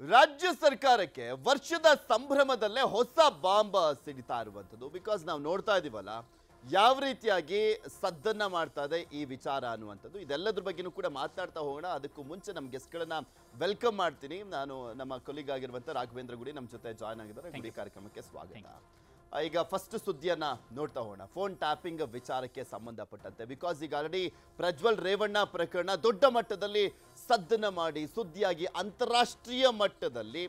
ರಾಜ್ಯ ಸರ್ಕಾರಕ್ಕೆ ವರ್ಷದ ಸಂಭ್ರಮದಲ್ಲೇ ಹೊಸ ಬಾಂಬ್ ಸಿಡಿತಾ ಇರುವಂಥದ್ದು. ಬಿಕಾಸ್ ನಾವು ನೋಡ್ತಾ ಇದೀವಲ್ಲ ಯಾವ ರೀತಿಯಾಗಿ ಸದ್ದನ್ನ ಮಾಡ್ತಾ ಇದೆ ಈ ವಿಚಾರ ಅನ್ನುವಂಥದ್ದು. ಇದೆಲ್ಲದ್ರ ಬಗ್ಗೆನೂ ಕೂಡ ಮಾತಾಡ್ತಾ ಹೋಗೋಣ. ಅದಕ್ಕೂ ಮುಂಚೆ ನಮ್ಮ ಗೆಸ್ಟ್ಗಳನ್ನ ವೆಲ್ಕಮ್ ಮಾಡ್ತೀನಿ. ನಾನು ನಮ್ಮ ಕೊಲಿಗ್ ಆಗಿರುವಂಥ ರಾಘವೇಂದ್ರ ಗುಡಿ ನಮ್ಮ ಜೊತೆ ಜಾಯ್ನ್ ಆಗಿದ್ದಾರೆ. ಗುಡಿ ಕಾರ್ಯಕ್ರಮಕ್ಕೆ ಸ್ವಾಗತ. ಈಗ ಫಸ್ಟ್ ಸುದ್ದಿಯನ್ನ ನೋಡ್ತಾ ಹೋಗೋಣ. ಫೋನ್ ಟ್ಯಾಪಿಂಗ್ ವಿಚಾರಕ್ಕೆ ಸಂಬಂಧಪಟ್ಟಂತೆ. ಬಿಕಾಸ್ ಈಗ ಆಲ್ರೆಡಿ ಪ್ರಜ್ವಲ್ ರೇವಣ್ಣ ಪ್ರಕರಣ ದೊಡ್ಡ ಮಟ್ಟದಲ್ಲಿ ಸದ್ದನ್ನ ಮಾಡಿ ಸುದ್ದಿಯಾಗಿ ಅಂತಾರಾಷ್ಟ್ರೀಯ ಮಟ್ಟದಲ್ಲಿ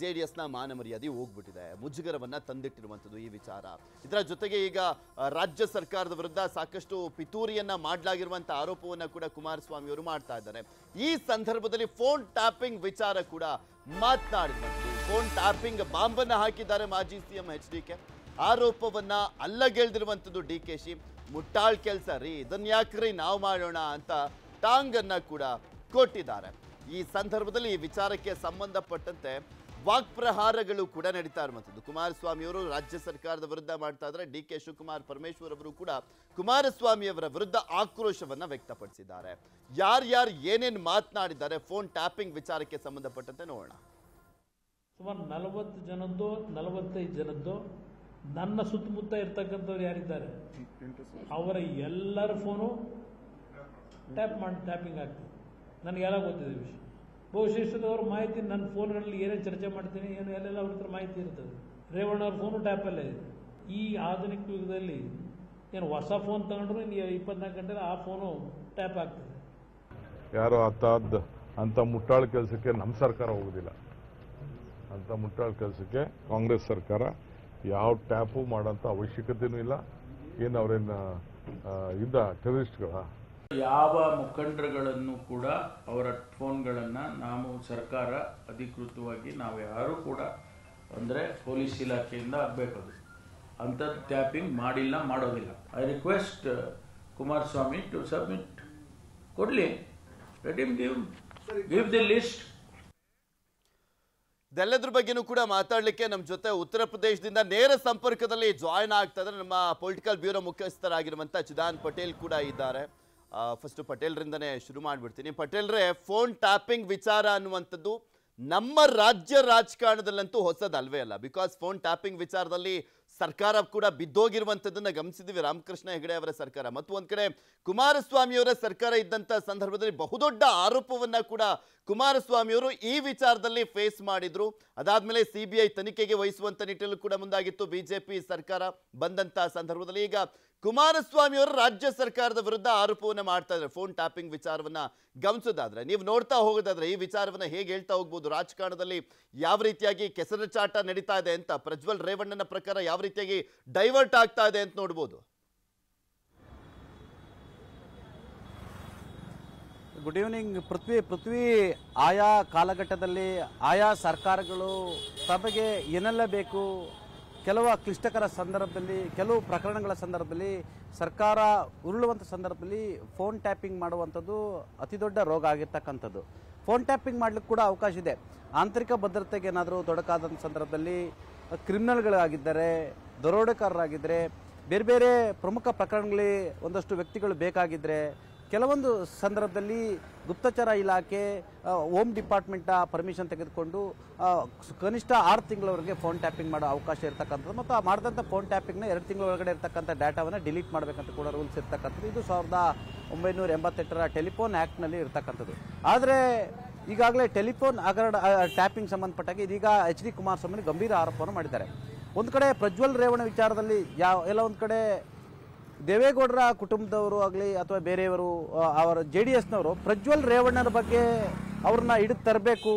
ಜೆ ಡಿ ಎಸ್ನ ಮಾನ ಮರ್ಯಾದೆ ಹೋಗ್ಬಿಟ್ಟಿದೆ. ಮುಜುಗರವನ್ನು ತಂದಿಟ್ಟಿರುವಂಥದ್ದು ಈ ವಿಚಾರ. ಇದರ ಜೊತೆಗೆ ಈಗ ರಾಜ್ಯ ಸರ್ಕಾರದ ವಿರುದ್ಧ ಸಾಕಷ್ಟು ಪಿತೂರಿಯನ್ನು ಮಾಡಲಾಗಿರುವಂಥ ಆರೋಪವನ್ನು ಕೂಡ ಕುಮಾರಸ್ವಾಮಿ ಅವರು ಮಾಡ್ತಾ ಇದ್ದಾರೆ. ಈ ಸಂದರ್ಭದಲ್ಲಿ ಫೋನ್ ಟ್ಯಾಪಿಂಗ್ ವಿಚಾರ ಕೂಡ ಮಾತನಾಡಿದಂಥದ್ದು ಫೋನ್ ಟ್ಯಾಪಿಂಗ್ ಬಾಂಬನ್ನು ಹಾಕಿದ್ದಾರೆ ಮಾಜಿ C M H D K. ಆರೋಪವನ್ನ ಅಲ್ಲಗೆಳ್ದಿರುವಂಥದ್ದು ಡಿ ಕೆ ಶಿ. ಮುಟ್ಟಾಳ್ ಕೆಲಸ ರೀ, ಇದನ್ನ ಯಾಕ್ರಿ ನಾವು ಮಾಡೋಣ ಅಂತ ಟಾಂಗನ್ನು ಕೂಡ ಕೊಟ್ಟಿದ್ದಾರೆ ಈ ಸಂದರ್ಭದಲ್ಲಿ ಈ ವಿಚಾರಕ್ಕೆ ಸಂಬಂಧಪಟ್ಟಂತೆ ವಾಕ್ಪ್ರಹಾರಗಳು ಕೂಡ ನಡೀತಾ ಇರುವಂಥದ್ದು. ಕುಮಾರಸ್ವಾಮಿ ಅವರು ರಾಜ್ಯ ಸರ್ಕಾರದ ವಿರುದ್ಧ ಮಾಡ್ತಾ ಇದ್ದಾರೆ. ಡಿ ಕೆ ಶಿವಕುಮಾರ್ ಪರಮೇಶ್ವರ್ ಅವರು ಕೂಡ ಕುಮಾರಸ್ವಾಮಿ ಅವರ ವಿರುದ್ಧ ಆಕ್ರೋಶವನ್ನು ವ್ಯಕ್ತಪಡಿಸಿದ್ದಾರೆ. ಯಾರ್ಯಾರು ಏನೇನು ಮಾತನಾಡಿದ್ದಾರೆ ಫೋನ್ ಟ್ಯಾಪಿಂಗ್ ವಿಚಾರಕ್ಕೆ ಸಂಬಂಧಪಟ್ಟಂತೆ ನೋಡೋಣ. ಸುಮಾರು ನಲವತ್ತು ಜನದ್ದು ನಲವತ್ತೈದು ಜನದ್ದು ನನ್ನ ಸುತ್ತಮುತ್ತ ಇರ್ತಕ್ಕಂಥವ್ರು ಯಾರಿದ್ದಾರೆ? ಅವರ ಎಲ್ಲರ ಫೋನು ಟ್ಯಾಪ್ ಮಾಡಿ ಟ್ಯಾಪಿಂಗ್ ಆಗ್ತದೆ. ನನಗೆಲ್ಲ ಗೊತ್ತಿದೆ ವಿಷಯ. ಬಹುಶಿಷ್ಟದವ್ರ ಮಾಹಿತಿ ನನ್ನ ಫೋನ್ಗಳಲ್ಲಿ ಏನೇನು ಚರ್ಚೆ ಮಾಡ್ತೀನಿ, ಏನು ಎಲ್ಲೆಲ್ಲ ಅವ್ರ ಹತ್ರ ಮಾಹಿತಿ ಇರ್ತದೆ. ರೇವಣ್ಣ ಅವ್ರ ಫೋನು ಟ್ಯಾಪಲ್ಲೇ ಇದೆ. ಈ ಆಧುನಿಕ ಯುಗದಲ್ಲಿ ಏನು ಹೊಸ ಫೋನ್ ತಗೊಂಡ್ರು ಇನ್ನು ಇಪ್ಪತ್ನಾಲ್ಕು ಆ ಫೋನು ಟ್ಯಾಪ್ ಆಗ್ತದೆ. ಯಾರೋ ಅತ್ತಾದ ಅಂತ ಮುಟ್ಟಾಳ ಕೆಲಸಕ್ಕೆ ನಮ್ಮ ಸರ್ಕಾರ ಹೋಗುದಿಲ್ಲ. ಅಂತ ಮುಟ್ಟಾಳ ಕೆಲಸಕ್ಕೆ ಕಾಂಗ್ರೆಸ್ ಸರ್ಕಾರ ಯಾವ ಟ್ಯಾಪು ಮಾಡೋಂಥ ಅವಶ್ಯಕತೆಯೂ ಇಲ್ಲ. ಏನು ಅವರೇನು ಇದ್ದ ಟೆರರಿಸ್ಟ್ಗಳ ಯಾವ ಮುಖಂಡರುಗಳನ್ನು ಕೂಡ ಅವರ ಫೋನ್ಗಳನ್ನು ನಾವು ಸರ್ಕಾರ ಅಧಿಕೃತವಾಗಿ ನಾವು ಯಾರು ಕೂಡ ಅಂದರೆ ಪೊಲೀಸ್ ಇಲಾಖೆಯಿಂದ ಆಗಬೇಕದು ಅಂತ ಟ್ಯಾಪಿಂಗ್ ಮಾಡಿಲ್ಲ, ಮಾಡೋದಿಲ್ಲ. I request Kumaraswamy to submit ಕೊಡಲಿ. ಗಿವ್ ದಿ ಲಿಸ್ಟ್ ಇದೆಲ್ಲದ್ರ ಬಗ್ಗೆನೂ ಕೂಡ ಮಾತಾಡಲಿಕ್ಕೆ ನಮ್ಮ ಜೊತೆ ಉತ್ತರ ಪ್ರದೇಶದಿಂದ ನೇರ ಸಂಪರ್ಕದಲ್ಲಿ ಜಾಯ್ನ್ ಆಗ್ತಾ ಇದ್ದಾರೆ. ನಮ್ಮ ಪೊಲಿಟಿಕಲ್ ಬ್ಯೂರೋ ಮುಖ್ಯಸ್ಥರಾಗಿರುವಂಥ ಚಿದಾನ್ ಪಟೇಲ್ ಕೂಡ ಇದ್ದಾರೆ. ಫಸ್ಟ್ ಪಟೇಲ್ರಿಂದನೇ ಶುರು ಮಾಡಿಬಿಡ್ತೀನಿ. ಪಟೇಲ್ರೇ ಫೋನ್ ಟ್ಯಾಪಿಂಗ್ ವಿಚಾರ ಅನ್ನುವಂಥದ್ದು ನಮ್ಮ ರಾಜ್ಯ ರಾಜಕಾರಣದಲ್ಲಂತೂ ಹೊಸದಲ್ವೇ ಅಲ್ಲ. ಬಿಕಾಸ್ ಫೋನ್ ಟ್ಯಾಪಿಂಗ್ ವಿಚಾರದಲ್ಲಿ ಸರ್ಕಾರ ಕೂಡ ಬಿದ್ದೋಗಿರುವಂಥದ್ದನ್ನ ಗಮನಿಸಿದ್ವಿ ರಾಮಕೃಷ್ಣ ಹೆಗಡೆ ಅವರ ಸರ್ಕಾರ. ಮತ್ತು ಒಂದ್ ಕಡೆ ಕುಮಾರಸ್ವಾಮಿ ಅವರ ಸರ್ಕಾರ ಇದ್ದಂಥ ಸಂದರ್ಭದಲ್ಲಿ ಬಹುದೊಡ್ಡ ಆರೋಪವನ್ನ ಕೂಡ ಕುಮಾರಸ್ವಾಮಿಯವರು ಈ ವಿಚಾರದಲ್ಲಿ ಫೇಸ್ ಮಾಡಿದ್ರು. ಅದಾದ್ಮೇಲೆ ಸಿ ಬಿ ತನಿಖೆಗೆ ವಹಿಸುವಂತ ನಿಟ್ಟಿನಲ್ಲೂ ಕೂಡ ಮುಂದಾಗಿತ್ತು. ಬಿಜೆಪಿ ಸರ್ಕಾರ ಬಂದಂತ ಸಂದರ್ಭದಲ್ಲಿ ಈಗ ಕುಮಾರಸ್ವಾಮಿ ಅವರು ರಾಜ್ಯ ಸರ್ಕಾರದ ವಿರುದ್ಧ ಆರೋಪವನ್ನು ಮಾಡ್ತಾ ಇದ್ದಾರೆ. ಫೋನ್ ಟ್ಯಾಪಿಂಗ್ ವಿಚಾರವನ್ನ ಗಮನಿಸೋದಾದ್ರೆ, ನೀವು ನೋಡ್ತಾ ಹೋಗೋದಾದ್ರೆ ಈ ವಿಚಾರವನ್ನ ಹೇಗೆ ಹೇಳ್ತಾ ಹೋಗ್ಬೋದು? ರಾಜಕಾರಣದಲ್ಲಿ ಯಾವ ರೀತಿಯಾಗಿ ಕೆಸರಚಾಟ ನಡೀತಾ ಇದೆ ಅಂತ, ಪ್ರಜ್ವಲ್ ರೇವಣ್ಣನ ಪ್ರಕಾರ ಯಾವ ರೀತಿಯಾಗಿ ಡೈವರ್ಟ್ ಆಗ್ತಾ ಇದೆ ಅಂತ ನೋಡ್ಬೋದು? ಗುಡ್ ಈವ್ನಿಂಗ್ ಪೃಥ್ವಿ ಪೃಥ್ವಿ, ಆಯಾ ಕಾಲಘಟ್ಟದಲ್ಲಿ ಆಯಾ ಸರ್ಕಾರಗಳು ತಮಗೆ ಏನೆಲ್ಲ ಬೇಕು ಕೆಲವು ಕ್ಲಿಷ್ಟಕರ ಸಂದರ್ಭದಲ್ಲಿ, ಕೆಲವು ಪ್ರಕರಣಗಳ ಸಂದರ್ಭದಲ್ಲಿ, ಸರ್ಕಾರ ಉರುಳುವಂಥ ಸಂದರ್ಭದಲ್ಲಿ ಫೋನ್ ಟ್ಯಾಪಿಂಗ್ ಮಾಡುವಂಥದ್ದು ಅತಿ ದೊಡ್ಡ ರೋಗ ಆಗಿರ್ತಕ್ಕಂಥದ್ದು. ಫೋನ್ ಟ್ಯಾಪಿಂಗ್ ಮಾಡಲಿಕ್ಕೆ ಕೂಡ ಅವಕಾಶ ಇದೆ. ಆಂತರಿಕ ಭದ್ರತೆಗೆ ಏನಾದರೂ ತೊಡಕಾದಂಥ ಸಂದರ್ಭದಲ್ಲಿ ಕ್ರಿಮಿನಲ್ಗಳಾಗಿದ್ದರೆ ದರೋಡೆಕಾರರಾಗಿದ್ದರೆ ಬೇರೆ ಬೇರೆ ಪ್ರಮುಖ ಪ್ರಕರಣಗಳಲ್ಲಿ ಒಂದಷ್ಟು ವ್ಯಕ್ತಿಗಳು ಬೇಕಾಗಿದ್ದರೆ ಕೆಲವೊಂದು ಸಂದರ್ಭದಲ್ಲಿ ಗುಪ್ತಚರ ಇಲಾಖೆ ಹೋಮ್ ಡಿಪಾರ್ಟ್ಮೆಂಟ ಪರ್ಮಿಷನ್ ತೆಗೆದುಕೊಂಡು ಕನಿಷ್ಠ ಆರು ತಿಂಗಳವರೆಗೆ ಫೋನ್ ಟ್ಯಾಪಿಂಗ್ ಮಾಡೋ ಅವಕಾಶ ಇರ್ತಕ್ಕಂಥದ್ದು ಮತ್ತು ಆ ಮಾಡಿದಂಥ ಫೋನ್ ಟ್ಯಾಪಿಂಗ್ನ ಎರಡು ತಿಂಗಳ ಒಳಗಡೆ ಇರ್ತಕ್ಕಂಥ ಡಾಟಾವನ್ನು ಡಿಲೀಟ್ ಮಾಡಬೇಕಂತ ಕೂಡ ರೂಲ್ಸ್ ಇರ್ತಕ್ಕಂಥದ್ದು. ಇದು ಸಾವಿರದ ಒಂಬೈನೂರ ಎಂಬತ್ತೆಂಟರ ಟೆಲಿಫೋನ್ ಆ್ಯಕ್ಟ್ನಲ್ಲಿ ಇರ್ತಕ್ಕಂಥದ್ದು. ಆದರೆ ಈಗಾಗಲೇ ಟೆಲಿಫೋನ್ ಹಗರಣ ಟ್ಯಾಪಿಂಗ್ ಸಂಬಂಧಪಟ್ಟಾಗಿ ಇದೀಗ ಎಚ್ ಡಿ ಕುಮಾರಸ್ವಾಮಿ ಗಂಭೀರ ಆರೋಪವನ್ನು ಮಾಡಿದ್ದಾರೆ. ಒಂದು ಕಡೆ ಪ್ರಜ್ವಲ್ ರೇವಣ ವಿಚಾರದಲ್ಲಿ ಯಾವ, ಎಲ್ಲ ಒಂದು ಕಡೆ ದೇವೇಗೌಡರ ಕುಟುಂಬದವರು ಆಗಲಿ ಅಥವಾ ಬೇರೆಯವರು ಅವರ ಜೆ ಡಿ ಎಸ್ನವರು ಪ್ರಜ್ವಲ್ ರೇವಣ್ಣರ ಬಗ್ಗೆ ಅವ್ರನ್ನ ಹಿಡಿದು ತರಬೇಕು,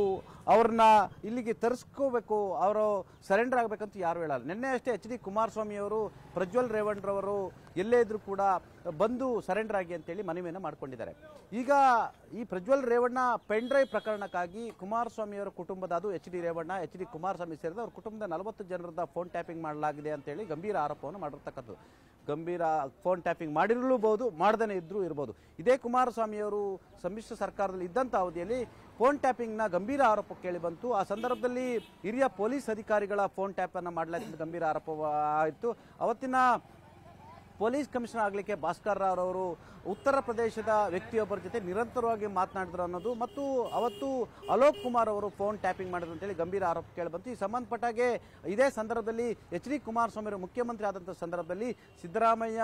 ಅವ್ರನ್ನ ಇಲ್ಲಿಗೆ ತರಿಸ್ಕೋಬೇಕು, ಅವರು ಸರೆಂಡರ್ ಆಗಬೇಕಂತ ಯಾರು ಹೇಳಲ್ಲ. ನಿನ್ನೆ ಅಷ್ಟೇ ಎಚ್ ಡಿ ಕುಮಾರಸ್ವಾಮಿಯವರು ಪ್ರಜ್ವಲ್ ರೇವಣ್ಣರವರು ಎಲ್ಲೇ ಇದ್ರೂ ಕೂಡ ಬಂದು ಸರೆಂಡರ್ ಆಗಿ ಅಂತೇಳಿ ಮನವಿಯನ್ನು ಮಾಡ್ಕೊಂಡಿದ್ದಾರೆ. ಈಗ ಈ ಪ್ರಜ್ವಲ್ ರೇವಣ್ಣ ಪೆನ್ ಡ್ರೈವ್ ಪ್ರಕರಣಕ್ಕಾಗಿ ಕುಮಾರಸ್ವಾಮಿಯವರ ಕುಟುಂಬದ, ಅದು H D Revanna, H D Kumaraswamy ಸೇರಿದ ಅವ್ರ ಕುಟುಂಬದ ನಲವತ್ತು ಜನರದ ಫೋನ್ ಟ್ಯಾಪಿಂಗ್ ಮಾಡಲಾಗಿದೆ ಅಂತೇಳಿ ಗಂಭೀರ ಆರೋಪವನ್ನು ಮಾಡಿರ್ತಕ್ಕಂಥದ್ದು. ಗಂಭೀರ ಫೋನ್ ಟ್ಯಾಪಿಂಗ್ ಮಾಡಿರಲೂಬಹುದು, ಮಾಡ್ದೇ ಇದ್ರೂ ಇರ್ಬೋದು. ಇದೇ ಕುಮಾರಸ್ವಾಮಿ ಅವರು ಸಮ್ಮಿಶ್ರ ಸರ್ಕಾರದಲ್ಲಿ ಇದ್ದಂಥ ಅವಧಿಯಲ್ಲಿ ಫೋನ್ ಟ್ಯಾಪಿಂಗ್ನ ಗಂಭೀರ ಆರೋಪ ಕೇಳಿ ಬಂತು. ಆ ಸಂದರ್ಭದಲ್ಲಿ ಹಿರಿಯ ಪೊಲೀಸ್ ಅಧಿಕಾರಿಗಳ ಫೋನ್ ಟ್ಯಾಪನ್ನು ಮಾಡಲಾಗಿದ್ದ ಗಂಭೀರ ಆರೋಪ ಆಯಿತು ಅವತ್ತಿನ ಪೊಲೀಸ್ ಕಮಿಷನರ್ ಆಗಲಿಕ್ಕೆ ಭಾಸ್ಕರ್ ರಾವ್ ಅವರು ಉತ್ತರ ಪ್ರದೇಶದ ವ್ಯಕ್ತಿಯೊಬ್ಬರ ಜೊತೆ ನಿರಂತರವಾಗಿ ಮಾತನಾಡಿದ್ರು ಅನ್ನೋದು ಮತ್ತು ಅವತ್ತು ಅಲೋಕ್ ಕುಮಾರ್ ಅವರು ಫೋನ್ ಟ್ಯಾಪಿಂಗ್ ಮಾಡಿದ್ರು ಅಂತೇಳಿ ಗಂಭೀರ ಆರೋಪ ಕೇಳಿಬಂತು. ಈ ಸಂಬಂಧಪಟ್ಟಾಗೆ ಇದೇ ಸಂದರ್ಭದಲ್ಲಿ ಎಚ್ ಡಿ ಕುಮಾರಸ್ವಾಮಿ ಅವರು ಮುಖ್ಯಮಂತ್ರಿ ಆದಂಥ ಸಂದರ್ಭದಲ್ಲಿ Siddaramaiah,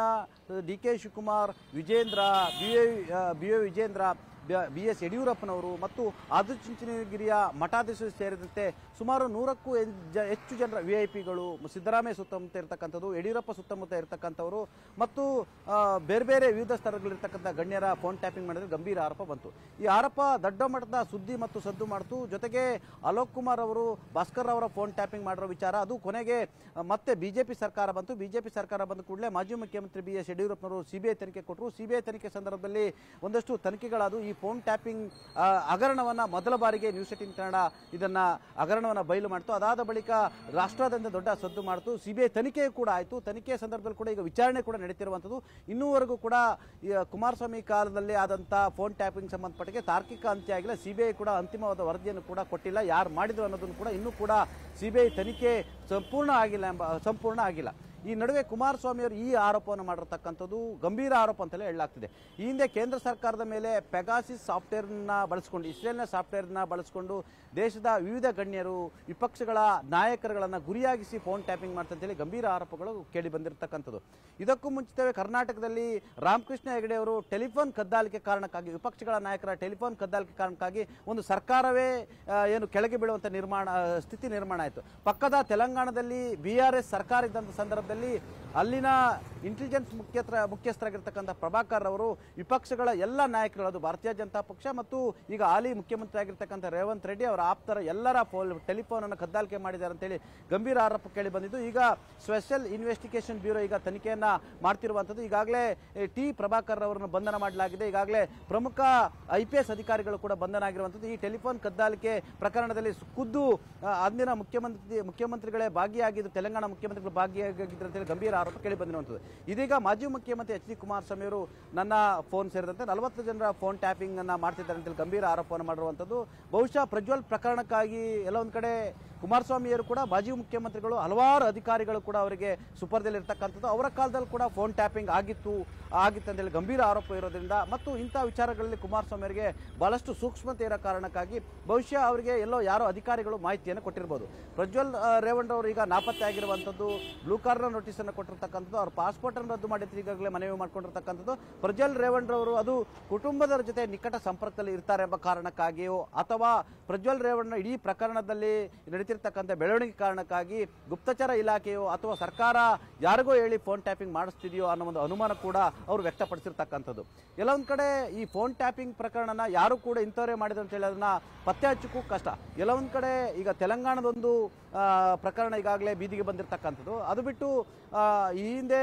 D K Shivakumar, Vijayendra, B A B A Vijayendra B S ಯಡಿಯೂರಪ್ಪನವರು ಮತ್ತು ಆದಿಚುಂಚನಗಿರಿಯ ಮಠಾಧೀಶರು ಸೇರಿದಂತೆ ಸುಮಾರು ನೂರಕ್ಕೂ ಜ- ಹೆಚ್ಚು ಜನರ ವಿ ಐ ಪಿಗಳು ಸಿದ್ದರಾಮಯ್ಯ ಸುತ್ತಮುತ್ತ ಇರತಕ್ಕಂಥದ್ದು, ಯಡಿಯೂರಪ್ಪ ಸುತ್ತಮುತ್ತ ಇರತಕ್ಕಂಥವರು ಮತ್ತು ಬೇರೆ ಬೇರೆ ವಿವಿಧ ಸ್ಥಳಗಳಿರ್ತಕ್ಕಂಥ ಗಣ್ಯರ ಫೋನ್ ಟ್ಯಾಪಿಂಗ್ ಮಾಡಿದ್ರೆ ಗಂಭೀರ ಆರೋಪ ಬಂತು. ಈ ಆರೋಪ ದೊಡ್ಡ ಮಟ್ಟದ ಸುದ್ದಿ ಮತ್ತು ಸದ್ದು ಮಾಡ್ತು. ಜೊತೆಗೆ ಅಲೋಕ್ ಕುಮಾರ್ ಅವರು, ಭಾಸ್ಕರ್ ಅವರ ಫೋನ್ ಟ್ಯಾಪಿಂಗ್ ಮಾಡಿರೋ ವಿಚಾರ, ಅದು ಕೊನೆಗೆ ಮತ್ತೆ ಬಿಜೆಪಿ ಸರ್ಕಾರ ಬಂತು. ಬಿಜೆಪಿ ಸರ್ಕಾರ ಬಂದ ಕೂಡಲೇ ಮಾಜಿ ಮುಖ್ಯಮಂತ್ರಿ ಬಿ ಎಸ್ ಯಡಿಯೂರಪ್ಪನವರು ಸಿಬಿಐ ತನಿಖೆ ಕೊಟ್ಟರು ಸಿಬಿಐ ತನಿಖೆ ಸಂದರ್ಭದಲ್ಲಿ ಒಂದಷ್ಟು ತನಿಖೆಗಳಾದವು. ಈ ಫೋನ್ ಟ್ಯಾಪಿಂಗ್ ಹಗರಣವನ್ನು ಮೊದಲ ಬಾರಿಗೆ ನ್ಯೂಸ್ ಏಟಿನ್ ಕನ್ನಡ ಇದನ್ನು ಹಗರಣವನ್ನು ಬಯಲು ಮಾಡ್ತು. ಅದಾದ ಬಳಿಕ ರಾಷ್ಟ್ರಾದ್ಯಂತ ದೊಡ್ಡ ಸದ್ದು ಮಾಡ್ತು. ಐ ತನಿಖೆ ಕೂಡ ಆಯಿತು. ತನಿಖೆಯ ಸಂದರ್ಭದಲ್ಲಿ ಕೂಡ ಈಗ ವಿಚಾರಣೆ ಕೂಡ ನಡೀತಿರುವಂಥದ್ದು. ಇನ್ನೂವರೆಗೂ ಕೂಡ ಕುಮಾರಸ್ವಾಮಿ ಕಾಲದಲ್ಲಿ ಆದಂಥ ಫೋನ್ ಟ್ಯಾಪಿಂಗ್ ಸಂಬಂಧಪಟ್ಟಿಗೆ ತಾರ್ಕಿಕ ಅಂತ್ಯ ಆಗಿಲ್ಲ. ಸಿಬಿಐ ಕೂಡ ಅಂತಿಮವಾದ ವರದಿಯನ್ನು ಕೂಡ ಕೊಟ್ಟಿಲ್ಲ. ಯಾರು ಮಾಡಿದ್ರು ಅನ್ನೋದನ್ನು ಕೂಡ ಇನ್ನೂ ಕೂಡ ಸಿ ಬಿ ಐ ತನಿಖೆ ಸಂಪೂರ್ಣ ಆಗಿಲ್ಲ ಎಂಬ, ಸಂಪೂರ್ಣ ಆಗಿಲ್ಲ. ಈ ನಡುವೆ ಕುಮಾರಸ್ವಾಮಿ ಅವರು ಈ ಆರೋಪವನ್ನು ಮಾಡಿರತಕ್ಕಂಥದ್ದು ಗಂಭೀರ ಆರೋಪ ಅಂತಲೇ ಹೇಳಲಾಗ್ತಿದೆ. ಈ ಹಿಂದೆ ಕೇಂದ್ರ ಸರ್ಕಾರದ ಮೇಲೆ ಪೆಗಾಸಿಸ್ ಸಾಫ್ಟ್ವೇರ್ನ ಬಳಸ್ಕೊಂಡು ಇಸ್ರೇಲ್ನ ಸಾಫ್ಟ್ವೇರ್ನ ಬಳಸ್ಕೊಂಡು ದೇಶದ ವಿವಿಧ ಗಣ್ಯರು, ವಿಪಕ್ಷಗಳ ನಾಯಕರುಗಳನ್ನು ಗುರಿಯಾಗಿಸಿ ಫೋನ್ ಟ್ಯಾಪಿಂಗ್ ಮಾಡ್ತಂತೇಳಿ ಗಂಭೀರ ಆರೋಪಗಳು ಕೇಳಿ ಬಂದಿರತಕ್ಕಂಥದ್ದು. ಇದಕ್ಕೂ ಮುಂಚಿತವೇ ಕರ್ನಾಟಕದಲ್ಲಿ ರಾಮಕೃಷ್ಣ ಹೆಗಡೆ ಅವರು ಟೆಲಿಫೋನ್ ಕದ್ದಾಲಿಕೆ ಕಾರಣಕ್ಕಾಗಿ, ವಿಪಕ್ಷಗಳ ನಾಯಕರ ಟೆಲಿಫೋನ್ ಕದ್ದಾಲಿಕೆ ಕಾರಣಕ್ಕಾಗಿ ಒಂದು ಸರ್ಕಾರವೇ ಏನು ಕೆಳಗೆ ಬೀಳುವಂಥ ನಿರ್ಮಾಣ ಸ್ಥಿತಿ ನಿರ್ಮಾಣ ಆಯಿತು. ಪಕ್ಕದ ತೆಲಂಗಾಣದಲ್ಲಿ ಬಿ ಆರ್ ಎಸ್ ಸರ್ಕಾರ ಇದ್ದಂಥ ಸಂದರ್ಭದಲ್ಲಿ ಅಲ್ಲಿನ ಇಂಟೆಲಿಜೆನ್ಸ್ ಮುಖ್ಯತ್ರ, ಮುಖ್ಯಸ್ಥರಾಗಿರ್ತಕ್ಕಂಥ ಪ್ರಭಾಕರ್ ಅವರು ವಿಪಕ್ಷಗಳ ಎಲ್ಲ ನಾಯಕರು ಅದು ಭಾರತೀಯ ಜನತಾ ಪಕ್ಷ ಮತ್ತು ಈಗ ಹಾಲಿ ಮುಖ್ಯಮಂತ್ರಿ ಆಗಿರ್ತಕ್ಕಂಥ ರೇವಂತ್ ರೆಡ್ಡಿ ಅವರ ಆಪ್ತರ ಎಲ್ಲರ ಫೋನ್ ಟೆಲಿಫೋನ್ ಅನ್ನು ಕದ್ದಾಲಿಕೆ ಮಾಡಿದ್ದಾರೆ ಅಂತೇಳಿ ಗಂಭೀರ ಆರೋಪ ಕೇಳಿ ಬಂದಿದ್ದು. ಈಗ ಸ್ಪೆಷಲ್ ಇನ್ವೆಸ್ಟಿಗೇಷನ್ ಬ್ಯೂರೋ ಈಗ ತನಿಖೆಯನ್ನ ಮಾಡ್ತಿರುವಂಥದ್ದು. ಈಗಾಗಲೇ ಟಿ ಪ್ರಭಾಕರ್ ಅವರನ್ನು ಬಂಧನ ಮಾಡಲಾಗಿದೆ. ಈಗಾಗಲೇ ಪ್ರಮುಖ ಐ ಪಿ ಎಸ್ ಅಧಿಕಾರಿಗಳು ಕೂಡ ಬಂಧನ ಆಗಿರುವಂಥದ್ದು ಈ ಟೆಲಿಫೋನ್ ಕದ್ದಾಲಿಕೆ ಪ್ರಕರಣದಲ್ಲಿ ಖುದ್ದು ಅಂದಿನ ಮುಖ್ಯಮಂತ್ರಿ, ಮುಖ್ಯಮಂತ್ರಿಗಳೇ ಭಾಗಿಯಾಗಿದ್ದು, ತೆಲಂಗಾಣ ಮುಖ್ಯಮಂತ್ರಿಗಳು ಭಾಗಿಯಾಗಿದ್ದರು ಅಂತೇಳಿ ಗಂಭೀರ ಆರೋಪ ಕೇಳಿ ಬಂದಿರುವಂಥದ್ದು ಇದೀಗ ಮಾಜಿ ಮುಖ್ಯಮಂತ್ರಿ ಎಚ್ ಡಿ ಕುಮಾರಸ್ವಾಮಿ ಅವರು ನನ್ನ ಫೋನ್ ಸೇರಿದಂತೆ ನಲವತ್ತು ಜನರ ಫೋನ್ ಟ್ಯಾಪಿಂಗ್ ಅನ್ನ ಮಾಡ್ತಿದ್ದಾರೆ ಅಂತೇಳಿ ಗಂಭೀರ ಆರೋಪವನ್ನು ಮಾಡಿರುವಂಥದ್ದು. ಬಹುಶಃ ಪ್ರಜ್ವಲ್ ಪ್ರಕರಣಕ್ಕಾಗಿ ಎಲ್ಲ ಒಂದು ಕಡೆ ಕುಮಾರಸ್ವಾಮಿಯವರು ಕೂಡ ಮಾಜಿ ಮುಖ್ಯಮಂತ್ರಿಗಳು ಹಲವಾರು ಅಧಿಕಾರಿಗಳು ಕೂಡ ಅವರಿಗೆ ಸುಪರ್ದಲ್ಲಿ ಇರ್ತಕ್ಕಂಥದ್ದು ಅವರ ಕಾಲದಲ್ಲಿ ಕೂಡ ಫೋನ್ ಟ್ಯಾಪಿಂಗ್ ಆಗಿತ್ತು ಆಗಿತ್ತು ಅಂತೇಳಿ ಗಂಭೀರ ಆರೋಪ ಇರೋದ್ರಿಂದ ಮತ್ತು ಇಂಥ ವಿಚಾರಗಳಲ್ಲಿ ಕುಮಾರಸ್ವಾಮಿ ಅವರಿಗೆ ಬಹಳಷ್ಟು ಸೂಕ್ಷ್ಮತೆ ಇರೋ ಕಾರಣಕ್ಕಾಗಿ ಬಹುಶಃ ಅವರಿಗೆ ಎಲ್ಲೋ ಯಾರೋ ಅಧಿಕಾರಿಗಳು ಮಾಹಿತಿಯನ್ನು ಕೊಟ್ಟಿರ್ಬೋದು. ಪ್ರಜ್ವಲ್ ರೇವಣ್ ರೇವಣ್ಣ ಅವರು ಈಗ ನಾಪತ್ತೆ ಆಗಿರುವಂಥದ್ದು, ಬ್ಲೂ ಕಾರ್ನರ್ ನೋಟಿಸನ್ನು ಕೊಟ್ಟಿರ್ತಕ್ಕಂಥದ್ದು, ಅವ್ರ ಪಾಸ್ಪೋರ್ಟನ್ನು ರದ್ದು ಮಾಡಿದ್ರು ಈಗಾಗಲೇ ಮನವಿ ಮಾಡ್ಕೊಂಡಿರ್ತಕ್ಕಂಥದ್ದು. ಪ್ರಜ್ವಲ್, ರೇವಣ್ಣ ಅವರು ಅದು ಕುಟುಂಬದವರ ಜೊತೆ ನಿಕಟ ಸಂಪರ್ಕದಲ್ಲಿ ಇರ್ತಾರೆ ಎಂಬ ಕಾರಣಕ್ಕಾಗಿಯೋ ಅಥವಾ ಪ್ರಜ್ವಲ್, ರೇವಣ್ಣ ಇಡೀ ಪ್ರಕರಣದಲ್ಲಿ ನಡೀತಿರ್ತಕ್ಕಂಥ ಬೆಳವಣಿಗೆ ಕಾರಣಕ್ಕಾಗಿ ಗುಪ್ತಚರ ಇಲಾಖೆಯೋ ಅಥವಾ ಸರ್ಕಾರ ಯಾರಿಗೋ ಹೇಳಿ ಫೋನ್ ಟ್ಯಾಪಿಂಗ್ ಮಾಡಿಸ್ತಿದೆಯೋ ಅನ್ನೋ ಒಂದು ಅನುಮಾನ ಕೂಡ ಅವರು ವ್ಯಕ್ತಪಡಿಸಿರ್ತಕ್ಕಂಥದ್ದು. ಕೆಲವೊಂದು ಕಡೆ ಈ ಫೋನ್ ಟ್ಯಾಪಿಂಗ್ ಪ್ರಕರಣನ ಯಾರು ಕೂಡ ಇಂಥವರೇ ಮಾಡಿದ್ರು ಅಂತ ಹೇಳಿ ಅದನ್ನ ಪತ್ತೆ ಹಚ್ಚಕ್ಕೂ ಕಷ್ಟ. ಕೆಲವೊಂದು ಕಡೆ ಈಗ ತೆಲಂಗಾಣದೊಂದು ಪ್ರಕರಣ ಈಗಾಗಲೇ ಬೀದಿಗೆ ಬಂದಿರತಕ್ಕಂಥದ್ದು. ಅದು ಬಿಟ್ಟು ಈ ಹಿಂದೆ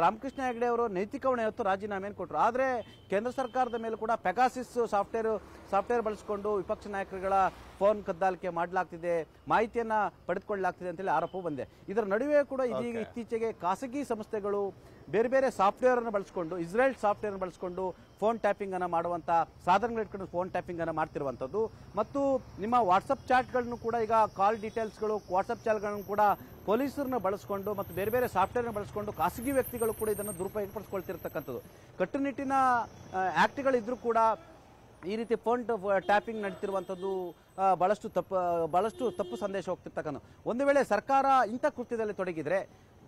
ರಾಮಕೃಷ್ಣ ಹೆಗಡೆ ಅವರು ನೈತಿಕ ಹೊಣೆ ಹೊತ್ತು ರಾಜೀನಾಮೆಯನ್ನು ಕೊಟ್ಟರು ಆದರೆ ಕೇಂದ್ರ ಸರ್ಕಾರದ ಮೇಲೆ ಕೂಡ ಪೆಗಾಸಿಸ್ ಸಾಫ್ಟ್ವೇರ್ ಸಾಫ್ಟ್ವೇರ್ ಬಳಸಿಕೊಂಡು ವಿಪಕ್ಷ ನಾಯಕರುಗಳ ಫೋನ್ ಕದ್ದಾಲಿಕೆ ಮಾಡಲಾಗ್ತಿದೆ ಮಾಹಿತಿಯನ್ನು ಪಡೆದುಕೊಳ್ಳಲಾಗ್ತಿದೆ ಅಂತೇಳಿ ಆರೋಪ ಬಂದೆ ಇದರ ನಡುವೆ ಕೂಡ ಇದೀಗ ಇತ್ತೀಚೆಗೆ ಖಾಸಗಿ ಸಂಸ್ಥೆಗಳು ಬೇರೆ ಬೇರೆ ಸಾಫ್ಟ್ವೇರ್ ಅನ್ನು ಬಳಸಿಕೊಂಡು ಇಸ್ರೇಲ್ ಸಾಫ್ಟ್ವೇರ್ ಅನ್ನು ಬಳಸಿಕೊಂಡು ಫೋನ್ ಟ್ಯಾಪಿಂಗ್ ಅನ್ನು ಮಾಡುವಂತ ಸಾಧನಗಳು ಇಟ್ಕೊಂಡು ಫೋನ್ ಟ್ಯಾಪಿಂಗ್ ಅನ್ನು ಮಾಡ್ತಿರುವಂಥದ್ದು. ಮತ್ತು ನಿಮ್ಮ ವಾಟ್ಸಪ್ ಚಾಟ್ಗಳನ್ನು ಕೂಡ ಈಗ ಕಾಲ್ ಡೀಟೇಲ್ಸ್ಗಳು ವಾಟ್ಸಪ್ ಚಾಟ್ಗಳನ್ನು ಕೂಡ ಪೊಲೀಸರನ್ನ ಬಳಸಿಕೊಂಡು ಮತ್ತು ಬೇರೆ ಬೇರೆ ಸಾಫ್ಟ್ವೇರ್ನ ಬಳಸಿಕೊಂಡು ಖಾಸಗಿ ವ್ಯಕ್ತಿಗಳು ಕೂಡ ಇದನ್ನು ದುರುಪಯೋಗ ಪಡಿಸ್ಕೊಳ್ತಿರ್ತಕ್ಕಂಥದ್ದು ಕಟ್ಟುನಿಟ್ಟಿನ ಆ್ಯಕ್ಟ್ಗಳಿದ್ರೂ ಕೂಡ ಈ ರೀತಿ ಫೋನ್ ಟ್ಯಾಪಿಂಗ್ ನಡೀತಿರುವಂಥದ್ದು ಭಾಳಷ್ಟು ತಪ್ಪು, ಬಹಳಷ್ಟು ತಪ್ಪು ಸಂದೇಶ ಹೋಗ್ತಿರ್ತಕ್ಕಂಥ. ಒಂದು ವೇಳೆ ಸರ್ಕಾರ ಇಂಥ ಕೃತ್ಯದಲ್ಲಿ ತೊಡಗಿದ್ರೆ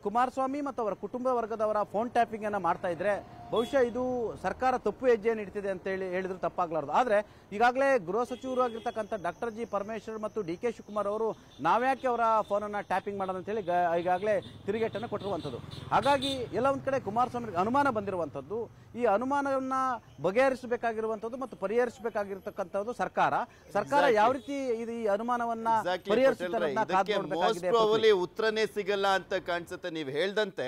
ಕುಮಾರಸ್ವಾಮಿ ಮತ್ತು ಅವರ ಕುಟುಂಬ ವರ್ಗದವರ ಫೋನ್ ಟ್ಯಾಪಿಂಗ್ ಅನ್ನ ಮಾಡ್ತಾ ಇದ್ರೆ ಬಹುಶಃ ಇದು ಸರ್ಕಾರ ತಪ್ಪು ಹೆಜ್ಜೆಯನ್ನು ಇಡ್ತಿದೆ ಅಂತ ಹೇಳಿ ಹೇಳಿದ್ರು ತಪ್ಪಾಗ್ಲಾರ್ದು. ಆದರೆ ಈಗಾಗಲೇ ಗೃಹ ಸಚಿವರು ಆಗಿರ್ತಕ್ಕಂಥ ಡಾಕ್ಟರ್ ಜಿ ಪರಮೇಶ್ವರ್ ಮತ್ತು ಡಿ ಕೆ ಶಿವಕುಮಾರ್ ಅವರು ನಾವ್ಯಾಕೆ ಅವರ ಫೋನನ್ನು ಟ್ಯಾಪಿಂಗ್ ಮಾಡೋದು ಅಂತೇಳಿ ಈಗಾಗಲೇ ತಿರುಗೇಟನ್ನು ಕೊಟ್ಟಿರುವಂಥದ್ದು. ಹಾಗಾಗಿ ಎಲ್ಲ ಒಂದು ಕಡೆ ಕುಮಾರಸ್ವಾಮಿ ಅನುಮಾನ ಬಂದಿರುವಂಥದ್ದು. ಈ ಅನುಮಾನವನ್ನ ಬಗೆಹರಿಸಬೇಕಾಗಿರುವಂಥದ್ದು ಮತ್ತು ಪರಿಹರಿಸಬೇಕಾಗಿರ್ತಕ್ಕಂಥದ್ದು ಸರ್ಕಾರ. ಸರ್ಕಾರ ಯಾವ ರೀತಿ ಇದು ಈ ಅನುಮಾನವನ್ನ ಪರಿಹರಿಸುತ್ತೆ ಉತ್ತರನೇ ಸಿಗಲ್ಲ ಅಂತ ಕಾಣಿಸುತ್ತೆ ನೀವು ಹೇಳ್ದಂತೆ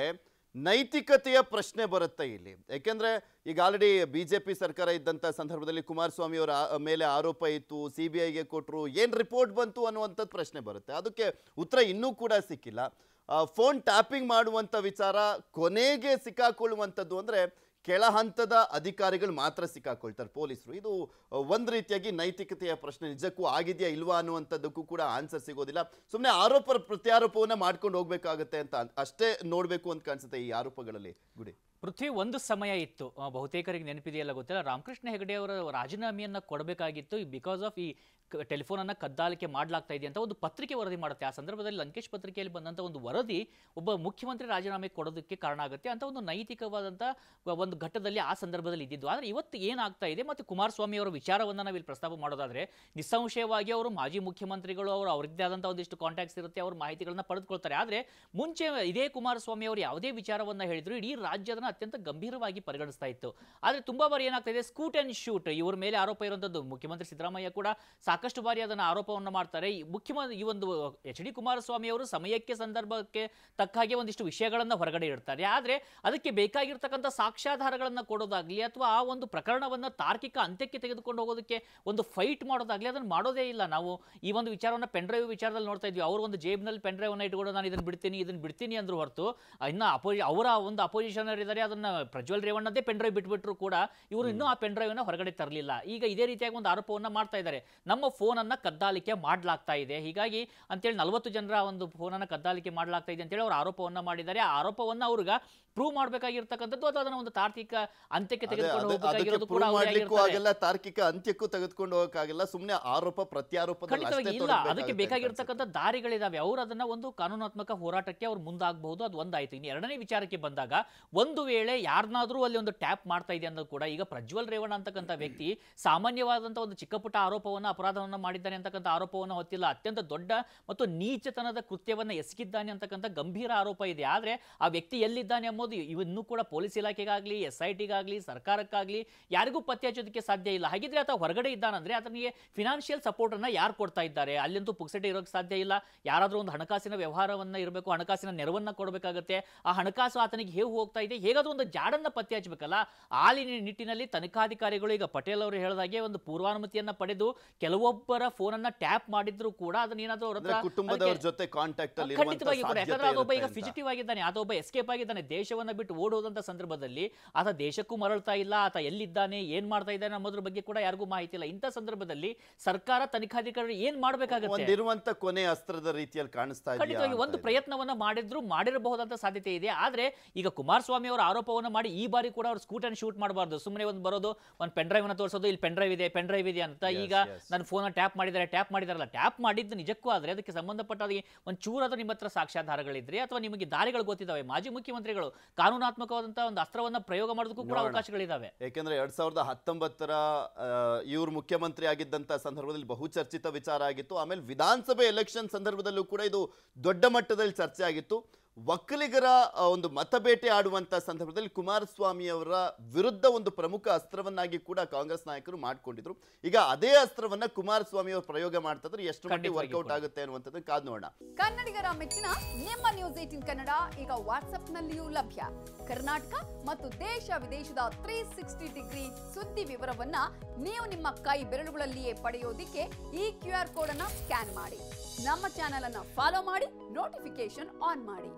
ನೈತಿಕತೆಯ ಪ್ರಶ್ನೆ ಬರುತ್ತೆ ಇಲ್ಲಿ. ಯಾಕೆಂದ್ರೆ ಈಗ ಆಲ್ರೆಡಿ ಬಿ ಜೆ ಪಿ ಸರ್ಕಾರ ಇದ್ದಂತ ಸಂದರ್ಭದಲ್ಲಿ ಕುಮಾರಸ್ವಾಮಿ ಅವರ ಮೇಲೆ ಆರೋಪ ಇತ್ತು ಸಿ ಬಿ ಐಗೆ ಕೊಟ್ಟರು ಏನ್ ರಿಪೋರ್ಟ್ ಬಂತು ಅನ್ನುವಂಥದ್ದು ಪ್ರಶ್ನೆ ಬರುತ್ತೆ. ಅದಕ್ಕೆ ಉತ್ತರ ಇನ್ನೂ ಕೂಡ ಸಿಕ್ಕಿಲ್ಲ. ಫೋನ್ ಟ್ಯಾಪಿಂಗ್ ಮಾಡುವಂಥ ವಿಚಾರ ಕೊನೆಗೆ ಸಿಕ್ಕಾಕೊಳ್ಳುವಂಥದ್ದು ಅಂದ್ರೆ ಕೆಳ ಹಂತದ ಅಧಿಕಾರಿಗಳು ಮಾತ್ರ ಸಿಕ್ಕಾಕೊಳ್ತಾರೆ ಪೊಲೀಸರು. ಇದು ಒಂದು ರೀತಿಯಾಗಿ ನೈತಿಕತೆಯ ಪ್ರಶ್ನೆ. ನಿಜಕ್ಕೂ ಆಗಿದೆಯಾ ಇಲ್ವಾ ಅನ್ನುವಂಥದ್ದಕ್ಕೂ ಕೂಡ ಆನ್ಸರ್ ಸಿಗೋದಿಲ್ಲ. ಸುಮ್ಮನೆ ಆರೋಪ ಪ್ರತ್ಯಾರೋಪವನ್ನು ಮಾಡ್ಕೊಂಡು ಹೋಗ್ಬೇಕಾಗತ್ತೆ ಅಂತ ಅಷ್ಟೇ ನೋಡಬೇಕು ಅಂತ ಕಾಣಿಸುತ್ತೆ ಈ ಆರೋಪಗಳಲ್ಲಿ. ಗುಡಿ. ಪೃಥ್ವಿ, ಒಂದು ಸಮಯ ಇತ್ತು. ಬಹುತೇಕರಿಗೆ ನೆನಪಿದೆಯಲ್ಲ ಗೊತ್ತಿಲ್ಲ. ರಾಮಕೃಷ್ಣ ಹೆಗಡೆ ಅವರ ರಾಜೀನಾಮೆಯನ್ನು ಕೊಡಬೇಕಾಗಿತ್ತು. ಬಿಕಾಸ್ ಆಫ್ ಈ ಟೆಲಿಫೋನ್ ಅನ್ನ ಕದ್ದಾಲಿಕೆ ಮಾಡಲಾಗ್ತಾ ಇದೆ ಅಂತ ಒಂದು ಪತ್ರಿಕೆ ವರದಿ ಮಾಡುತ್ತೆ. ಆ ಸಂದರ್ಭದಲ್ಲಿ ಲಂಕೇಶ್ ಪತ್ರಿಕೆಯಲ್ಲಿ ಬಂದಂತ ಒಂದು ವರದಿ ಒಬ್ಬ ಮುಖ್ಯಮಂತ್ರಿ ರಾಜೀನಾಮೆ ಕೊಡೋದಕ್ಕೆ ಕಾರಣ ಆಗುತ್ತೆ. ಅಂತ ಒಂದು ನೈತಿಕವಾದಂತ ಒಂದು ಘಟ್ಟದಲ್ಲಿ ಆ ಸಂದರ್ಭದಲ್ಲಿ ಇದ್ದಿದ್ದು. ಆದ್ರೆ ಇವತ್ತು ಏನಾಗ್ತಾ ಇದೆ ಮತ್ತೆ ಕುಮಾರಸ್ವಾಮಿ ಅವರ ವಿಚಾರವನ್ನ ನಾವಿಲ್ಲಿ ಪ್ರಸ್ತಾಪ ಮಾಡೋದಾದ್ರೆ ನಿಸ್ಸಂಶಯವಾಗಿ ಅವರು ಮಾಜಿ ಮುಖ್ಯಮಂತ್ರಿಗಳು ಅವರು ಅವರದ್ದೇ ಆದಂಥ ಒಂದಿಷ್ಟು ಕಾಂಟ್ಯಾಕ್ಟ್ಸ್ ಇರುತ್ತೆ. ಅವರು ಮಾಹಿತಿಗಳನ್ನ ಪಡೆದುಕೊಳ್ತಾರೆ. ಆದ್ರೆ ಮುಂಚೆ ಇದೇ ಕುಮಾರಸ್ವಾಮಿ ಅವರು ಯಾವುದೇ ವಿಚಾರವನ್ನ ಹೇಳಿದ್ರು ಇಡೀ ರಾಜ್ಯದನ್ನ ಅತ್ಯಂತ ಗಂಭೀರವಾಗಿ ಪರಿಗಣಿಸ್ತಾ ಇತ್ತು. ಆದ್ರೆ ತುಂಬಾ ಬಾರಿ ಏನಾಗ್ತಾ ಇದೆ? ಸ್ಕೂಟ್ ಅಂಡ್ ಶೂಟ್ ಇವರ ಮೇಲೆ ಆರೋಪ ಇರುವಂತದ್ದು ಮುಖ್ಯಮಂತ್ರಿ ಸಿದ್ದರಾಮಯ್ಯ ಕೂಡ ಸಾಕಷ್ಟು ಬಾರಿ ಅದನ್ನು ಆರೋಪವನ್ನು ಮಾಡ್ತಾರೆ. ಮುಖ್ಯಮಂತ್ರಿ ಈ ಒಂದು ಎಚ್ ಡಿ ಕುಮಾರಸ್ವಾಮಿ ಅವರು ಸಮಯಕ್ಕೆ, ಸಂದರ್ಭಕ್ಕೆ ತಕ್ಕ ಹಾಗೆ ಒಂದಿಷ್ಟು ವಿಷಯಗಳನ್ನು ಹೊರಗಡೆ ಇಡ್ತಾರೆ. ಆದರೆ ಅದಕ್ಕೆ ಬೇಕಾಗಿರ್ತಕ್ಕಂಥ ಸಾಕ್ಷ್ಯಾಧಾರಗಳನ್ನು ಕೊಡೋದಾಗಲಿ ಅಥವಾ ಆ ಒಂದು ಪ್ರಕರಣವನ್ನು ತಾರ್ಕಿಕ ಅಂತ್ಯಕ್ಕೆ ತೆಗೆದುಕೊಂಡು ಹೋಗೋದಕ್ಕೆ ಒಂದು ಫೈಟ್ ಮಾಡೋದಾಗಲಿ ಅದನ್ನು ಮಾಡೋದೇ ಇಲ್ಲ. ನಾವು ಈ ಒಂದು ವಿಚಾರವನ್ನು ಪೆನ್ಡ್ರೈವ್ ವಿಚಾರದಲ್ಲಿ ನೋಡ್ತಾ ಇದ್ವಿ. ಅವರು ಒಂದು ಜೇಬ್ನಲ್ಲಿ ಪೆನ್ಡ್ರೈವ್ ಅನ್ನ ಇಟ್ಕೊಂಡು ನಾನು ಇದನ್ನು ಬಿಡ್ತೀನಿ ಇದನ್ನು ಬಿಡ್ತೀನಿ ಅಂದ್ರು ಹೊರತು, ಇನ್ನು ಅಪೋಜಿ, ಅವರ ಒಂದು ಅಪೋಸಿಷನರ್ ಇದ್ದಾರೆ ಅದನ್ನು ಪ್ರಜ್ವಲ್ ರೇವಣ್ಣದೇ ಪೆನ್ಡ್ರೈವ್ ಬಿಟ್ಬಿಟ್ರು ಕೂಡ ಇವರು ಇನ್ನೂ ಆ ಪೆನ್ಡ್ರೈವ್ ಹೊರಗಡೆ ತರಲಿಲ್ಲ. ಈಗ ಇದೇ ರೀತಿಯಾಗಿ ಒಂದು ಆರೋಪವನ್ನು ಮಾಡ್ತಾ ಇದ್ದಾರೆ. ನಮ್ಮ ಫೋನ್ ಅನ್ನ ಕದ್ದಾಲಿಕೆ ಮಾಡಲಾಗ್ತಾ ಇದೆ. ಹೀಗಾಗಿ ಅಂತೇಳಿ ನಲವತ್ತು ಜನರ ಒಂದು ಫೋನ್ ಅನ್ನ ಕದ್ದಾಲಿಕೆ ಮಾಡಲಾಗ್ತಾ ಇದೆ ಅಂತೇಳಿ ಅವರು ಆರೋಪವನ್ನ ಮಾಡಿದ್ದಾರೆ. ಆ ಆರೋಪವನ್ನ ಅವ್ರಿಗೆ ಪ್ರೂವ್ ಮಾಡಬೇಕಾಗಿರ್ತಕ್ಕಂಥದ್ದು ಅಥವಾ ಅದನ್ನ ಒಂದು ತಾರ್ಕಿಕ ಅಂತ್ಯಕ್ಕೆ ತೆಗೆದುಕೊಂಡು ಹೋಗಬೇಕಾಗಿರೋದು ಕೂಡ. ಆಗಲ್ಲ ತಾರ್ಕಿಕ ಅಂತ್ಯಕ್ಕೂ ತೆಗೆದುಕೊಂಡು ಹೋಗಕ್ಕಾಗಿಲ್ಲ ಸುಮ್ಮನೆ ಆರೋಪ ಖಂಡಿತವಾಗಿ ಅಷ್ಟೇ ಇಲ್ಲ. ಅದಕ್ಕೆ ಬೇಕಾಗಿರ್ತಕ್ಕಂಥ ದಾರಿಗಳಿದಾವೆ. ಅವರು ಅದನ್ನ ಒಂದು ಕಾನೂನಾತ್ಮಕ ಹೋರಾಟಕ್ಕೆ ಅವ್ರು ಮುಂದಾಗಬಹುದು. ಅದು ಒಂದಾಯ್ತು. ಇನ್ನು ಎರಡನೇ ವಿಚಾರಕ್ಕೆ ಬಂದಾಗ ಒಂದು ವೇಳೆ ಯಾರನ್ನಾದ್ರೂ ಅಲ್ಲಿ ಒಂದು ಟ್ಯಾಪ್ ಮಾಡ್ತಾ ಇದೆ ಅನ್ನೋದು ಕೂಡ ಈಗ ಪ್ರಜ್ವಲ್ ರೇವಣ್ಣ ಅಂತಕ್ಕಂಥ ವ್ಯಕ್ತಿ ಸಾಮಾನ್ಯವಾದಂತಹ ಒಂದು ಚಿಕ್ಕಪುಟ್ಟ ಆರೋಪವನ್ನು ಆರೋಪವನ್ನ ಅಪರಾಧವನ್ನ ಮಾಡಿದ್ದಾನೆ ಅಂತಕ್ಕಂಥ ಆರೋಪವನ್ನ ಹೊತ್ತಿಲ್ಲ. ಅತ್ಯಂತ ದೊಡ್ಡ ಮತ್ತು ನೀಚತನದ ಕೃತ್ಯವನ್ನು ಎಸಗಿದ್ದಾನೆ ಅಂತಕ್ಕಂಥ ಗಂಭೀರ ಆರೋಪ ಇದೆ. ಆದ್ರೆ ಆ ವ್ಯಕ್ತಿ ಎಲ್ಲಿದ್ದಾನೆ ಎಂಬುದು ಇವನ್ನೂ ಕೂಡ ಪೊಲೀಸ್ ಇಲಾಖೆಗಾಗಲಿ ಎಸ್ ಐ ಟಿಗಾಗಲಿ ಸರ್ಕಾರಕ್ಕಾಗ್ಲಿ ಯಾರಿಗೂ ಪತ್ತೆ ಹಚ್ಚೋದಕ್ಕೆ ಸಾಧ್ಯ ಇಲ್ಲ. ಹಾಗಿದ್ರೆ ಆತ ಹೊರಗಡೆ ಇದ್ದಾನಂದ್ರೆ ಆತನಿಗೆ ಫಿನಾನ್ಷಿಯಲ್ ಸಪೋರ್ಟ್ ಅನ್ನ ಯಾರು ಕೊಡ್ತಾ ಇದ್ದಾರೆ? ಅಲ್ಲಂತೂ ಪುಕ್ಸಟೆ ಇರೋಕೆ ಸಾಧ್ಯ ಇಲ್ಲ. ಯಾರಾದರೂ ಒಂದು ಹಣಕಾಸಿನ ವ್ಯವಹಾರವನ್ನ ಇರಬೇಕು, ಹಣಕಾಸಿನ ನೆರವನ್ನ ಕೊಡಬೇಕಾಗುತ್ತೆ. ಆ ಹಣಕಾಸು ಆತನಿಗೆ ಹೇಗೆ ಹೋಗ್ತಾ ಇದೆ? ಹೇಗಾದ್ರೂ ಒಂದು ಜಾಡನ್ನ ಪತ್ತೆ ಹಚ್ಚಬೇಕಲ್ಲ ಆ ನಿ- ನಿಟ್ಟಿನಲ್ಲಿ ತನಿಖಾಧಿಕಾರಿಗಳು ಈಗ ಪಟೇಲ್ ಅವರು ಹೇಳಿದಾಗೆ ಒಂದು ಪೂರ್ವಾನುಮತಿಯನ್ನ ಪಡೆದು ಕೆಲವೊಬ್ಬರ ಫೋನ್ ಅನ್ನ ಟ್ಯಾಪ್ ಮಾಡಿದ್ರು ಕೂಡ ಅದನ್ನ ಏನಾದ್ರೂ ಅವ್ರ ಅಂದ್ರೆ ಹತ್ರ ಕುಟುಂಬದವ್ರ ಜೊತೆ ಕಾಂಟ್ಯಾಕ್ಟ್ ಅಲ್ಲಿ ಖಂಡಿತವಾಗಿ ಕೂಡ. ಯಾಕಂದ್ರೆ ಅದೊಬ್ಬ ಈಗ ಇರುವಂತ ಫಿಜಿಟಿವ್ ಆಗಿದ್ದಾನೆ ಅದೊಬ್ಬ ಎಸ್ಕೇಪ್ ಆಗಿದ್ದಾನೆ ದೇಶವನ್ನ ಬಿಟ್ಟು ಓಡೋದಂತ ಸಂದರ್ಭದಲ್ಲಿ ಆತ ದೇಶಕ್ಕೂ ಮರಳ್ತಾ ಇಲ್ಲ ಆತ ಎಲ್ಲಿದ್ದಾನೆ ಏನ್ ಮಾಡ್ತಾ ಇದ್ದಾನೆ ಅನ್ನೋದ್ರ ಬಗ್ಗೆ ಕೂಡ ಯಾರಿಗೂ ಮಾಹಿತಿ ಇಲ್ಲ. ಇಂಥ ಸಂದರ್ಭದಲ್ಲಿ ಸರ್ಕಾರ ತನಿಖಾಧಿಕಾರಿ ಏನ್ ಮಾಡಬೇಕಾಗುತ್ತೆ? ಕೊನೆ ಅಸ್ತ್ರದ ರೀತಿಯಲ್ಲಿ ಕಾಣಿಸ್ತಾ ಇದೆ ಖಂಡಿತವಾಗಿ ಒಂದು ಪ್ರಯತ್ನವನ್ನ ಮಾಡಿದ್ರು ಮಾಡಿರಬಹುದಂತ ಸಾಧ್ಯತೆ ಇದೆ. ಆದ್ರೆ ಈಗ ಕುಮಾರಸ್ವಾಮಿ ಅವರ ಆರೋಪವನ್ನ ಮಾಡಿ ಈ ಬಾರಿ ಕೂಡ ಅವ್ರು ಸ್ಕೂಟರ್ ಶೂಟ್ ಮಾಡಬಾರ್ದು. ಸುಮ್ಮನೆ ಒಂದು ಬರೋದು ಒಂದು ಪೆನ್ ಡ್ರೈವ್ ಅನ್ನ ತೋರಿಸೋದು ಇಲ್ಲಿ ಪೆನ್ ಡ್ರೈವ್ ಇದೆ ಪೆನ್ ಡ್ರೈವ್ ಇದೆ ಅಂತ. ಈಗ yes. ಫೋನ್ ಟ್ಯಾಪ್ ಮಾಡಿದ್ದಾರೆ ಟ್ಯಾಪ್ ಮಾಡಿದಾರಲ್ಲ ಟ್ಯಾಪ್ ಮಾಡಿದ್ದು ನಿಜಕ್ಕೂ ಆದರೆ ಅದಕ್ಕೆ ಸಂಬಂಧಪಟ್ಟ ಒಂದು ಚೂರಾದ್ರೂ ನಿಮ್ಮ ಹತ್ರ ಸಾಕ್ಷ್ಯಾಧಾರಗಳಿದ್ರೆ ಅಥವಾ ನಿಮಗೆ ದಾರಿಗಳು ಗೊತ್ತಿದ್ದಾವೆ ಮಾಜಿ ಮುಖ್ಯಮಂತ್ರಿಗಳು ಕಾನೂನಾತ್ಮಕವಾದಂತಹ ಒಂದು ಅಸ್ತ್ರವನ್ನು ಪ್ರಯೋಗ ಮಾಡೋದಕ್ಕೂ ಕೂಡ ಅವಕಾಶಗಳಿದ್ದಾವೆ ಅವಕಾಶಗಳಿದಾವೆ. ಯಾಕೆಂದ್ರೆ ಎರಡ್ ಸಾವಿರದ ಹತ್ತೊಂಬತ್ತರ ಇವರು ಮುಖ್ಯಮಂತ್ರಿ ಆಗಿದ್ದಂಥ ಸಂದರ್ಭದಲ್ಲಿ ಬಹುಚರ್ಚಿತ ವಿಚಾರ ಆಗಿತ್ತು. ಆಮೇಲೆ ವಿಧಾನಸಭೆ ಎಲೆಕ್ಷನ್ ಸಂದರ್ಭದಲ್ಲೂ ಕೂಡ ಇದು ದೊಡ್ಡ ಮಟ್ಟದಲ್ಲಿ ಚರ್ಚೆ ಆಗಿತ್ತು. ಒಕ್ಕಲಿಗರ ಒಂದು ಮತಬೇಟೆ ಆಡುವಂತ ಸಂದರ್ಭದಲ್ಲಿ ಕುಮಾರಸ್ವಾಮಿ ಅವರ ವಿರುದ್ಧ ಒಂದು ಪ್ರಮುಖ ಅಸ್ತ್ರವನ್ನಾಗಿ ಕೂಡ ಕಾಂಗ್ರೆಸ್ ನಾಯಕರು ಮಾಡಿಕೊಂಡಿದ್ರು. ಈಗ ಅದೇ ಅಸ್ತ್ರವನ್ನ ಕುಮಾರಸ್ವಾಮಿ ಅವರು ಪ್ರಯೋಗ ಮಾಡ್ತಾ ಇದ್ರೆ. ಎಷ್ಟು ಮಟ್ಟಿಗೆ ವರ್ಕೌಟ್ ಆಗುತ್ತೆ ಅನ್ನುವಂಥದ್ದು ಕಾದ್ ನೋಡೋಣ. ಕನ್ನಡಿಗರ ಮೆಚ್ಚಿನ ನಿಮ್ಮ ನ್ಯೂಸ್ ಏಟಿನ್ ಕನ್ನಡ ಈಗ ವಾಟ್ಸ್ಆಪ್ನಲ್ಲಿಯೂ ಲಭ್ಯ. ಕರ್ನಾಟಕ ಮತ್ತು ದೇಶ ವಿದೇಶದ ತ್ರೀ ಸಿಕ್ಸ್ಟಿ ಡಿಗ್ರಿ ಸುದ್ದಿ ವಿವರವನ್ನ ನೀವು ನಿಮ್ಮ ಕೈ ಬೆರಳುಗಳಲ್ಲಿಯೇ ಪಡೆಯೋದಿಕ್ಕೆ ಈ ಕ್ಯೂ ಆರ್ ಕೋಡ್ ಅನ್ನ ಸ್ಕ್ಯಾನ್ ಮಾಡಿ. ನಮ್ಮ ಚಾನೆಲ್ ಅನ್ನ ಫಾಲೋ ಮಾಡಿ ನೋಟಿಫಿಕೇಶನ್ ಆನ್ ಮಾಡಿ.